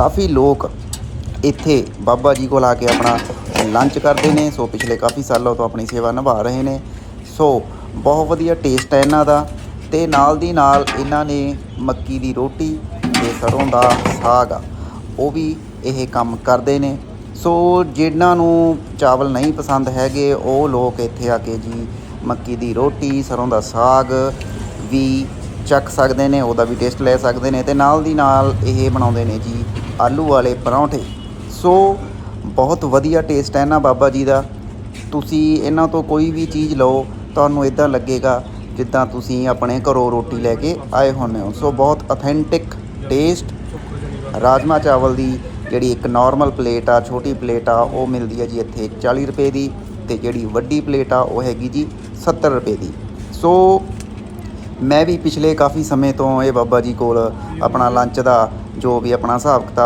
ਕਾਫੀ ਲੋਕ ਇੱਥੇ ਬਾਬਾ ਜੀ ਕੋਲ ਆ ਕੇ ਆਪਣਾ ਲੰਚ ਕਰਦੇ ਨੇ, ਸੋ ਪਿਛਲੇ ਕਾਫੀ ਸਾਲਾਂ ਤੋਂ ਆਪਣੀ ਸੇਵਾ ਨਿਭਾ ਰਹੇ ਨੇ। ਸੋ ਬਹੁਤ ਵਧੀਆ ਟੇਸਟ ਹੈ ਇਹਨਾਂ ਦਾ ਤੇ ਨਾਲ ਦੀ ਨਾਲ ਇਹਨਾਂ ਨੇ ਮੱਕੀ ਦੀ ਰੋਟੀ ਤੇ ਸਰੋਂ ਦਾ ਸਾਗ ਆ ਉਹ ਵੀ ਇਹ ਕੰਮ ਕਰਦੇ ਨੇ। ਸੋ ਜਿਨ੍ਹਾਂ ਨੂੰ ਚਾਵਲ ਨਹੀਂ ਪਸੰਦ ਹੈਗੇ, ਉਹ ਲੋਕ ਇੱਥੇ ਆ ਕੇ ਜੀ ਮੱਕੀ ਦੀ ਰੋਟੀ, ਸਰੋਂ ਦਾ ਸਾਗ ਵੀ ਚੱਕ ਸਕਦੇ ਨੇ, ਉਹਦਾ ਵੀ ਟੇਸਟ ਲੈ ਸਕਦੇ ਨੇ ਤੇ ਨਾਲ ਦੀ ਨਾਲ ਇਹ ਬਣਾਉਂਦੇ ਨੇ ਜੀ ਆਲੂ ਵਾਲੇ ਪਰੌਂਠੇ। ਸੋ, ਬਹੁਤ ਵਧੀਆ ਟੇਸਟ ਹੈ ਇਹਨਾਂ ਬਾਬਾ ਜੀ ਦਾ। ਤੁਸੀਂ ਇਹਨਾਂ ਤੋਂ ਕੋਈ ਵੀ ਚੀਜ਼ ਲਓ, ਤੁਹਾਨੂੰ ਇਦਾਂ ਲੱਗੇਗਾ ਜਿੱਦਾਂ ਤੁਸੀਂ ਆਪਣੇ ਘਰੋਂ ਰੋਟੀ ਲੈ ਕੇ ਆਏ ਹੁੰਦੇ ਹੋ। ਸੋ, ਬਹੁਤ ਅਥੈਂਟਿਕ ਟੇਸਟ ਰਾਜਮਾ ਚਾਵਲ ਦੀ ਜਿਹੜੀ ਇੱਕ ਨਾਰਮਲ ਪਲੇਟ ਆ, ਛੋਟੀ ਪਲੇਟ ਆ, ਉਹ ਮਿਲਦੀ ਹੈ ਜੀ ਇੱਥੇ 40 ਰੁਪਏ ਦੀ ਤੇ ਜਿਹੜੀ ਵੱਡੀ ਪਲੇਟ ਆ, ਉਹ ਹੈਗੀ ਜੀ 70 ਰੁਪਏ ਦੀ। ਸੋ, ਮੈਂ ਵੀ ਪਿਛਲੇ ਕਾਫੀ ਸਮੇਂ ਤੋਂ ਇਹ ਬਾਬਾ ਜੀ ਕੋਲ ਆਪਣਾ ਲੰਚ ਦਾ ਜੋ ਵੀ ਆਪਣਾ ਹਿਸਾਬ ਕਿਤਾਬ